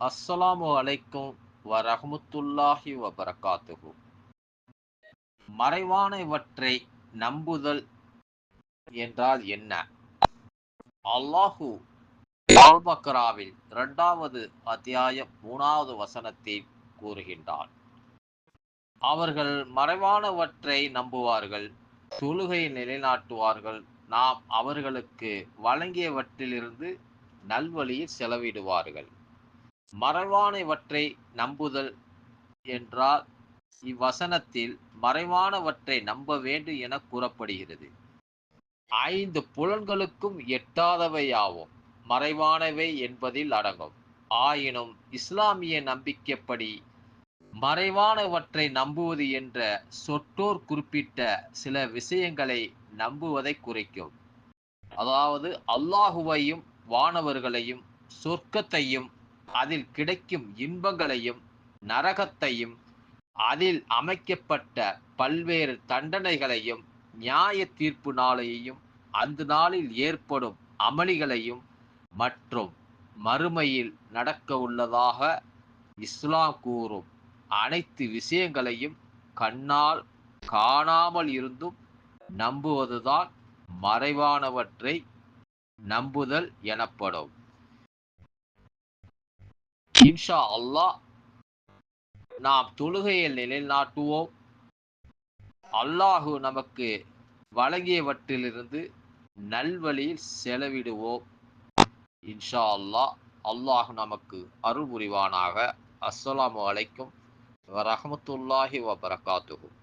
அஸ்ஸலாமு அலைக்கும் வரஹமுத்துல்லாஹி வபரகாத்துஹு மறைவானவற்றை நம்புதல் என்றால் என்ன? அல்லாஹு அல்பக்ராவில் இரண்டாவது அத்தியாயம் மூணாவது வசனத்தில் கூறுகின்றார் அவர்கள் மறைவானவற்றை நம்புவார்கள் தொழுகை நிலைநாட்டுவார்கள். நாம் அவர்களுக்கு வழங்கியவற்றிலிருந்து நல்வழியில் செலவிடுவார்கள். மறைவானவற்றை நம்புதல் என்றால் இவ்வசனத்தில் மறைவானவற்றை நம்ப வேண்டும் என கூறப்படுகிறது. ஐந்து புலன்களுக்கும் எட்டாதவையாவும் மறைவானவை என்பதில் அடங்கும். ஆயினும் இஸ்லாமிய நம்பிக்கைப்படி மறைவானவற்றை நம்புவது என்ற சொற்றோர் குறிப்பிட்ட சில விஷயங்களை நம்புவதை குறிக்கும். அதாவது அல்லாஹுவையும் வானவர்களையும் சொர்க்கத்தையும் அதில் கிடைக்கும் இன்பங்களையும் நரகத்தையும் அதில் அமைக்கப்பட்ட பல்வேறு தண்டனைகளையும் நியாய தீர்ப்பு நாளையையும் அந்த நாளில் ஏற்படும் அமளிகளையும் மற்றும் மறுமையில் நடக்க உள்ளதாக இஸ்லாம் கூறும். அனைத்து விஷயங்களையும் கண்ணால் காணாமல் இருந்தும் நம்புவதுதான் மறைவானவற்றை நம்புதல் எனப்படும். இன்ஷா அல்லாஹ் நாம் தொழுகையில் நிலைநாட்டுவோம். அல்லாஹு நமக்கு வழங்கியவற்றிலிருந்து நல்வழியில் செலவிடுவோம். இன்ஷா அல்லாஹ் அல்லாஹ் நமக்கு அருள் புரிவானாக அஸ்ஸலாமு அலைக்கும் வரஹமத்துல்லாஹி வபரகாத்துகும்